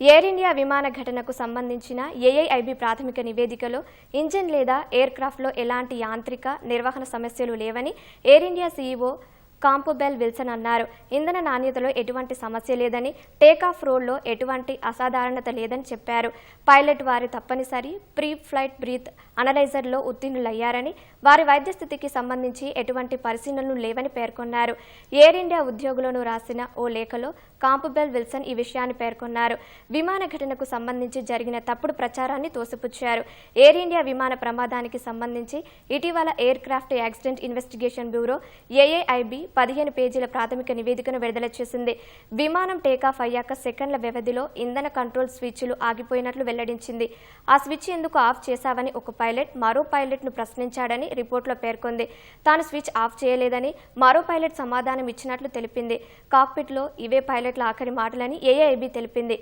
Air India విమాన ఘటనకు సంబంధించిన ఏఐఐబి ప్రాథమిక నివేదికలో ఇంజిన్ లేదా ఎయిర్ క్రాఫ్ట్లో ఎలాంటి యాంత్రిక నిర్వహణ సమస్యలు లేవని Air India CEO Campbell Wilson అన్నారు. ఇంధన నాణ్యతలో ఎటువంటి సమస్య లేదని టేకాఫ్ రోడ్లో ఎటువంటి అసాధారణత లేదని చెప్పారు. పైలట్ వారి తప్పనిసరి ప్రీ ఫ్లైట్ బ్రీత్ అనలైజర్లో ఉత్తీర్ణులయ్యారని వారి వైద్య స్థితికి సంబంధించి ఎటువంటి పరిశీలనలు లేవని పేర్కొన్నారు. ఎయిర్ ఇండియా ఉద్యోగులను రాసిన ఓ లేఖలో కాంపుబెల్ విల్సన్ ఈ విషయాన్ని పేర్కొన్నారు. విమాన ఘటనకు సంబంధించి జరిగిన తప్పుడు ప్రచారాన్ని తోసిపుచ్చారు. ఎయిర్ ఇండియా విమాన ప్రమాదానికి సంబంధించి ఇటీవల aircraft accident investigation bureau AAIB పదిహేను పేజీల ప్రాథమిక నివేదికను విడుదల చేసింది. విమానం టేకాఫ్ అయ్యాక సెకండ్ల వ్యవధిలో ఇంధన కంట్రోల్ స్విచ్లు ఆగిపోయినట్లు వెల్లడించింది. ఆ స్విచ్ ఎందుకు ఆఫ్ చేశావని ఒక పైలట్ మరో పైలట్ను ప్రశ్నించాడని రిపోర్టులో పేర్కొంది. తాను స్విచ్ ఆఫ్ చేయలేదని మరో పైలట్ సమాధానం ఇచ్చినట్లు తెలిపింది. కాక్పిట్లో ఇవే పైలట్ల ఆఖరి మాటలని ఏఐబి తెలిపింది.